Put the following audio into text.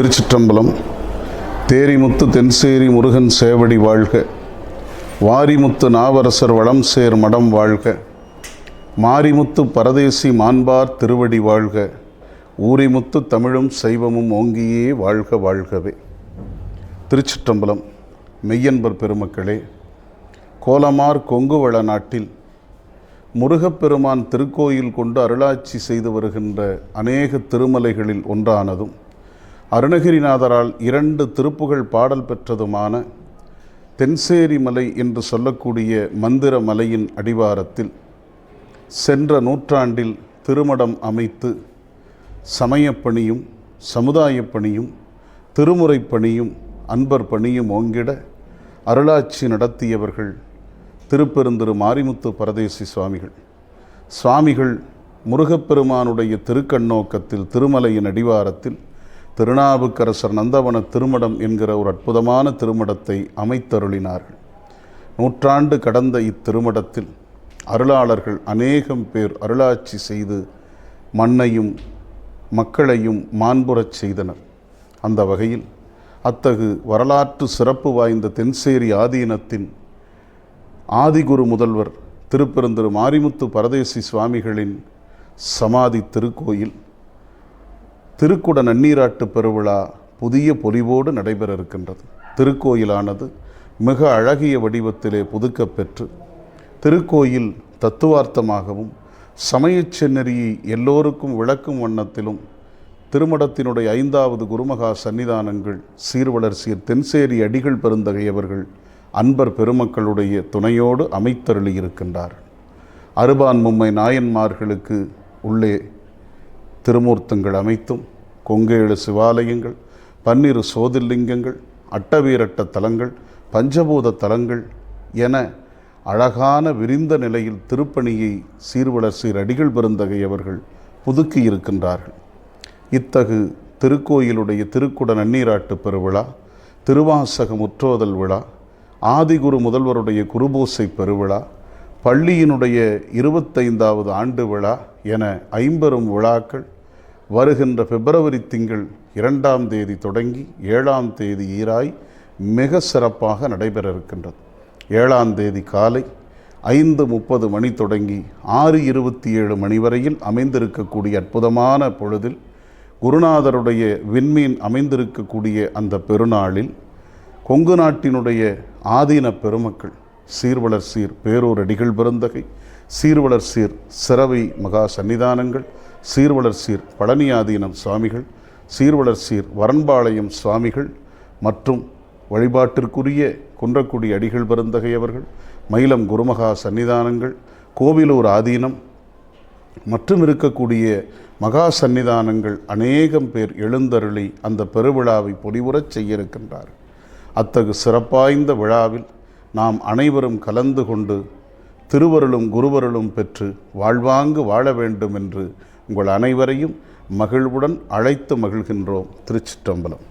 திருச்சிற்றம்பலம் தேரிமுத்து தென்சேரி முருகன் சேவடி வாழ்க வாரிமுத்து நாவரசர் வளம் சேர் மடம் வாழ்க மாரிமுத்து பரதேசி மாண்பார் திருவடி வாழ்க ஊரிமுத்து தமிழும் சைவமும் ஓங்கியே வாழ்க வாழ்கவே. திருச்சிற்றம்பலம் மெய்யன்பர் பெருமக்களே கோலமார் கொங்குவள நாட்டில் முருகப்பெருமான் திருக்கோயில் கொண்டு அருளாட்சி செய்து வருகின்ற அநேக திருமலைகளில் ஒன்றானதும் அருணகிரிநாதரால் இரண்டு திருப்புகள் பாடல் பெற்றதுமான தென்சேரி மலை என்று சொல்லக்கூடிய மந்திர மலையின் அடிவாரத்தில் சென்ற நூற்றாண்டில் திருமடம் அமைத்து சமயப்பணியும் சமுதாயப் பணியும் திருமுறைப் பணியும் அன்பர் பணியும் ஓங்கிட அருளாட்சி நடத்தியவர்கள் திருப்பெருந்திரு மாரிமுத்து பரதேசி சுவாமிகள். சுவாமிகள் முருகப்பெருமானுடைய திருக்கண்ணோக்கத்தில் திருமலையின் அடிவாரத்தில் திருநாவுக்கரசர் நந்தவன திருமடம் என்கிற ஒரு அற்புதமான திருமடத்தை அமைத்தருளினார்கள். நூற்றாண்டு கடந்த இத்திருமடத்தில் அருளாளர்கள் அநேகம் பேர் அருளாட்சி செய்து மண்ணையும் மக்களையும் மாண்புறச் செய்தனர். அந்த வகையில் அத்தகு வரலாற்று சிறப்பு வாய்ந்த தென்சேரி ஆதீனத்தின் ஆதிகுரு முதல்வர் திருப்பெருந்திரு மாரிமுத்து பரதேசி சுவாமிகளின் சமாதி திருக்கோயில் திருக்குட நன்னீராட்டு பெருவிழா புதிய பொலிவோடு நடைபெற இருக்கின்றது திருக்கோயிலானது மிக அழகிய வடிவத்திலே புதுக்கப்பெற்று திருக்கோயில் தத்துவார்த்தமாகவும் சமயச் செந்நெறியை எல்லோருக்கும் விளக்கும் வண்ணத்திலும் திருமடத்தினுடைய ஐந்தாவது குருமகா சன்னிதானங்கள் சீர்வளர் தென்சேரி அடிகள் பெருந்தகையவர்கள் அன்பர் பெருமக்களுடைய துணையோடு அமைத்தருளி இருக்கின்றார் அருபான் மும்மை நாயன்மார்களுக்கு உள்ளே திருமூர்த்தங்கள் அமைத்தும் கொங்கேழு சிவாலயங்கள் பன்னிரு சோதிர்லிங்கங்கள் அட்டவீரட்ட தலங்கள் பஞ்சபூத தலங்கள் என அழகான விரிந்த நிலையில் திருப்பணியை சீர்வளர் சீர் அடிகள் பெருந்தகை அவர்கள் புதுக்கியிருக்கின்றார்கள் இத்தகு திருக்கோயிலுடைய திருக்குட நன்னீராட்டு பெருவிழா திருவாசக முற்றோதல் விழா ஆதிகுரு முதல்வருடைய குருபூசை பெருவிழா பள்ளியினுடைய இருபத்தைந்தாவது ஆண்டு விழா என ஐம்பெரும் விழாக்கள் வருகின்ற பிப்ரவரி திங்கள் இரண்டாம் தேதி தொடங்கி ஏழாம் தேதி ஈராய் மிக சிறப்பாக நடைபெற இருக்கின்றது ஏழாம் தேதி காலை ஐந்து முப்பது மணி தொடங்கி ஆறு இருபத்தி ஏழு மணி வரையில் அமைந்திருக்கக்கூடிய அற்புதமான பொழுதில் குருநாதருடைய விண்மீன் அமைந்திருக்கக்கூடிய அந்த பெருநாளில் கொங்கு நாட்டினுடைய ஆதீன பெருமக்கள் சீர்வளர் சீர் பேரூர் அடிகள் பெருந்தகை சீர்வளர் சீர் சிறவை மகா சன்னிதானங்கள் சீர்வளர் சீர் பழனியாதீனம் சுவாமிகள் சீர்வளர் சீர் வரன்பாளையம் சுவாமிகள் மற்றும் வழிபாட்டிற்குரிய குன்றக்குடி அடிகள் பெருந்தகை அவர்கள் மயிலம் குருமகா சன்னிதானங்கள் கோவிலூர் ஆதீனம் மற்றும் இருக்கக்கூடிய மகா சன்னிதானங்கள் அநேகம் பேர் எழுந்தருளி அந்த பெருவிழாவை பொடிவுறச் செய்ய இருக்கின்றார் அத்தகு சிறப்பாய்ந்த விழாவில் நாம் அனைவரும் கலந்து கொண்டு திருவருளும் குருவருளும் பெற்று வாழ்வாங்கு வாழ வேண்டும் என்று உங்கள் அனைவரையும் மகிழ்வுடன் அழைத்து மகிழ்கின்றோம். திருச்சிற்றம்பலம்.